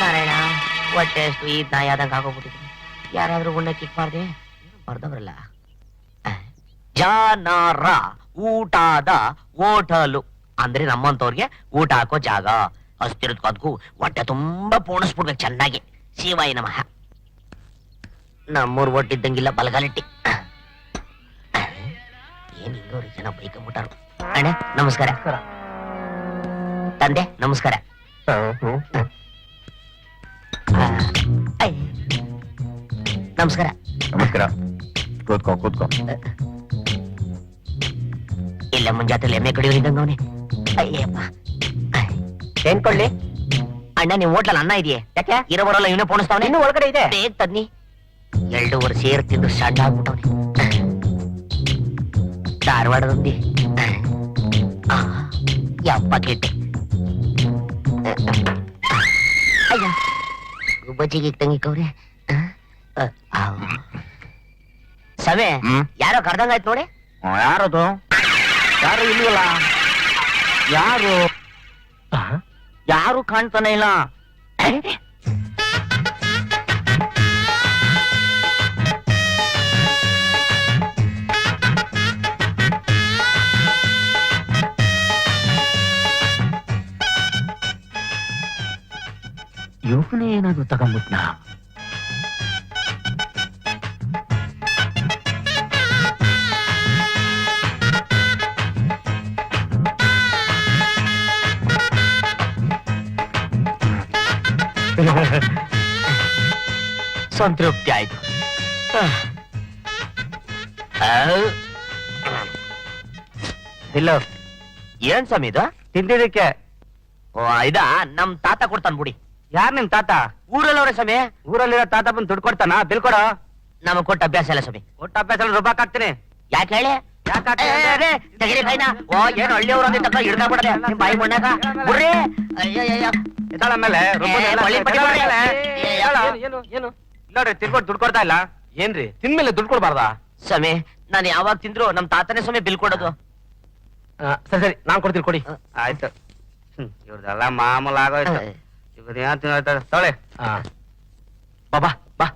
ನಾರಾಯಣ ಹೊಟ್ಟೆ ಅಷ್ಟು ಈ ತಾಯಿ ಆದಂಗೆ ಆಗೋಗ್ಬಿಟ್ಟಿದ್ರು ಯಾರಾದ್ರೂ ಉಣ್ಣೆ ಕಿಕ್ ಮಾಡ್ದೆ? ಬರ್ದವ್ರಲ್ಲ. ಜನರ ಊಟದ ಹೋಟಲು. ಅಂದ್ರೆ ನಮ್ಮಂತವ್ರಿಗೆ ಊಟ ಹಾಕೋ ಜಾಗ. ಹಸ್ತಿರದ್ ಕದ್ಕು ಹೊಟ್ಟೆ ತುಂಬಾ ಪೋಣಿಸ್ಬಿಡ್ಬೇಕು ಚೆನ್ನಾಗಿ. ಶಿವಾಯ ನಮಃ. ನಮ್ಮೂರ್ ಒಟ್ಟಿದ್ದಂಗಿಲ್ಲ ಬಲಗಾಲಿಟ್ಟಿ. ಏನ್ ಹಿಂಗವ್ರಿ ಜನ ಬೈಕೊಂಬಿಟ್ಟಾರು. ಅಣ್ಣ ನಮಸ್ಕಾರ. ತಂದೆ ನಮಸ್ಕಾರ. ನಮಸ್ಕಾರ. ನಮಸ್ಕಾರ. ಕೂತ್ಕೋ ಕೂತ್ಕೋ. ಇಲ್ಲ ಮುಂಜಾತ್ರೆ ಎಮ್ಮೆ ಕಡಿಯೋರಿದ್ದಂಗ ಅವನೇ. ಅಯ್ಯಪ್ಪ. ಏನ್ ಕೊಳ್ಳಿ? ಅಣ್ಣ ನೀವು ಹೋಟ್ಲಲ್ಲಿ ಅನ್ನ ಇದೆಯೇ? ಯಾಕೆ? ಇರೋ ಬರೋಲ್ಲ ಇವನೇ ಪೋಣಿಸ್ತಾವನೆ? ಇನ್ನೂ ಒಳಗಡೆ ಇದೆ. ಬೇಗ ತನ್ನಿ. ಎರಡೂವರೆ ಸೇರ್ ತಿಂದು ಸಣ್ಣ ಆಗ್ಬಿಟ್ಟವನೆ. ಧಾರವಾಡದಂದಿ. ಯಪ್ಪ ಕೆಟ್ಟ ಅಯ್ಯ. ಗುಬ್ಬಜ್ಜಿಗೆ ತಂಗಿಕವ್ರೆ ಸವೆ ಹ್ಮ್? ಯಾರೋ ಕರ್ದಂಗಾಯ್ತು ನೋಡಿ. ಯಾರದು? ಯಾರು ಇಲ್ವಲ್ಲ ಯಾರು? ಯಾರು ಕಾಣ್ತಾನೆ ಇಲ್ಲ? ಇವನೇ ಏನಾದ್ರು ತಗೊಂಬಿಟ್ನಾ? ಸಂತೃಪ್ತಿ ಆಯ್ತು ಇಲ್ಲ ಏನ್ ಸ್ವಾಮಿ ಇದು? ತಿಂದಿದ್ದಕ್ಕೆ. ಓ ಇದ? ನಮ್ ತಾತ ಕೊಡ್ತಾನ ಬಿಡಿ. ಯಾರ್ ನಿಮ್ ತಾತ? ಊರಲ್ಲವ್ರೆ ಸ್ವಾಮಿ. ಊರಲ್ಲಿರೋ ತಾತ ಬಂದು ದುಡ್ಡು ಕೊಡ್ತಾನ? ಬಿಲ್ ಕೊಡೋ. ನಮಗ್ ಕೊಟ್ಟ ಅಭ್ಯಾಸ ಇಲ್ಲ ಸ್ವಾಮಿ. ಕೊಟ್ಟ ಅಭ್ಯಾಸ ರೂಪಾಯಿ ಹಾಕ್ತೀನಿ. ಯಾಕೆ ಹೇಳಿ? ತೆಗಿರಿ ಕೈನ ಓ ಏನು ಹಳ್ಳಿಯವ್ರು ಅಂದಿದ್ದಕ್ಕ ಹಿಡ್ಕೊಂಡ್ಬಿಡದೆ ನಿಮ್ ಬಾಯಿ ಮಣ್ಣಾಗ. ಬುರ್ರಿ. ನೋಡ್ರಿ ತಿನ್ಕೊಟ್ಟು ದುಡ್ಡು ಕೊಡ್ತಾ ಇಲ್ಲ. ಏನ್ರಿ? ತಿನ್ಮೇಲೆ ದುಡ್ಡು ಕೊಡ್ಬಾರ್ದಾ? ಸ್ವಾಮಿ ನಾನು ಯಾವಾಗ ತಿಂದ್ರು ನಮ್ ತಾತನೇ ಸ್ವಾಮಿ ಬಿಲ್ ಕೊಡೋದು. ಸರಿ ಸರಿ ನಾನ್ ಕೊಡ್ತೀನಿ ಕೊಡಿ. ಹ. ಆಯ್ತು. ಇವ್ರದೆಲ್ಲ ಮಾಮೂಲಾಗೋಯ್ತು. ಇವ್ರ ಇವ್ರು ಏನ್ ತಿನ್ನೋಯ್ತಾರೆ ತೊಳೆ ಬಾ ಬಾ